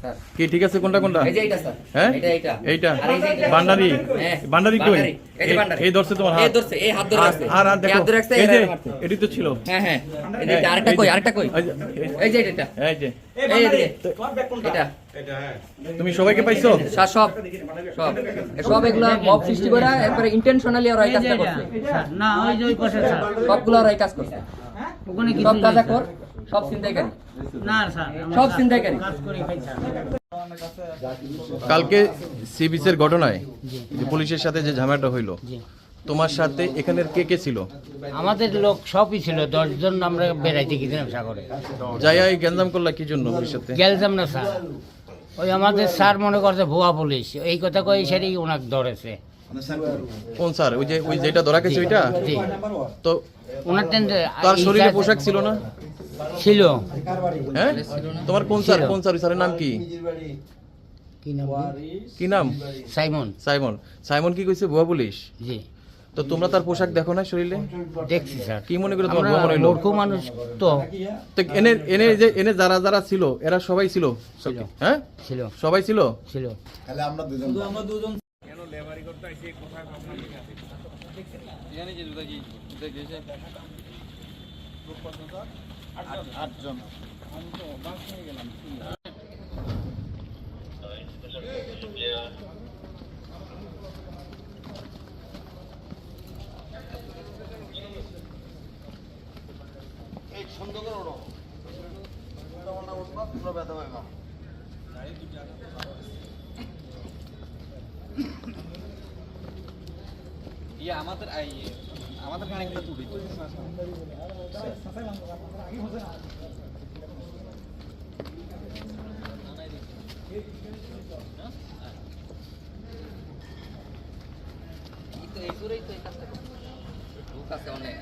Sir. কি ঠিক আছে কোনটা কোনটা? এই যে এইটা স্যার। হ্যাঁ? এটা এইটা। এইটা? আর এই যে এইটা। বান্ডারি? হ্যাঁ, বান্ডারি কই? এই যে বান্ডারি। এই ধরছে তোমার এই হাত। ধরছে এই হাত ধরে আর রাখছে। আর আর দেখো হাত ধরে রাখছে এই যে এটি তো ছিল। হ্যাঁ হ্যাঁ। এই যে আরেকটা কই আরেকটা কই? এই যে- এই এটা এই যে। এই যে এটা তুমি সবাইকে পাইছো? স্যার সব। সব। সব এগুলো মব সৃষ্টি করে এরপরে ইন্টেনশনালি ওরা এই এই কাজটা করছে। স্যার, না ওই যে ওই পাশে সবগুলো ওরা এই কাজ করছে। ওখানে কিছু সব কাজা কর সব চিন্তাইকারী না স্যার সব ছিনতাইকারী। কালকে সি বিচের ঘটনায় যে পুলিশের সাথে যে ঝামেলাটা হইল তোমার সাথে এখানের কে কে ছিল? আমাদের লোক সবই ছিল দশজন আমরা বেড়াইতে গেছিলাম সাগরে। যাইয়া এই গ্যাঞ্জাম করলা কি জন্য পুলিশের সাথে? গেলতাম না স্যার। ওই আমাদের স্যার মনে করছে ভুয়া পুলিশ। এই কথা কই সেটাই ওনাকে ধরেছে। কোন স্যার? ওই যে ওই যেটা ধরা গেছে ওইটা? তো ওনার তার শরীরে পোশাক ছিল না? ছিল। হ্যাঁ তোমার কোন স্যার কোন স্যার স্যারের নাম কি? কি নাম? কি নাম? সাইমন। সাইমন। সাইমন কি কইছে ভুয়া পুলিশ? জি। তো তোমরা তার পোশাক দেখো না শরীরে? দেখছি স্যার। কি মনে করে তোমার ভুয়া মনে হইল? মূর্খ মানুষ তো। তো এনে এনে যে এনে যারা যারা ছিল এরা সবাই ছিল। হ্যাঁ? ছিল। সবাই ছিল? ছিল। আটজন। সুন্দর ওড়ো। তোমরা ব্যথা পাবে না ইয়ে আমাদের আইয়ে এই তো এই করেই তো এই কাজটা করছে। লোক আছে অনেক।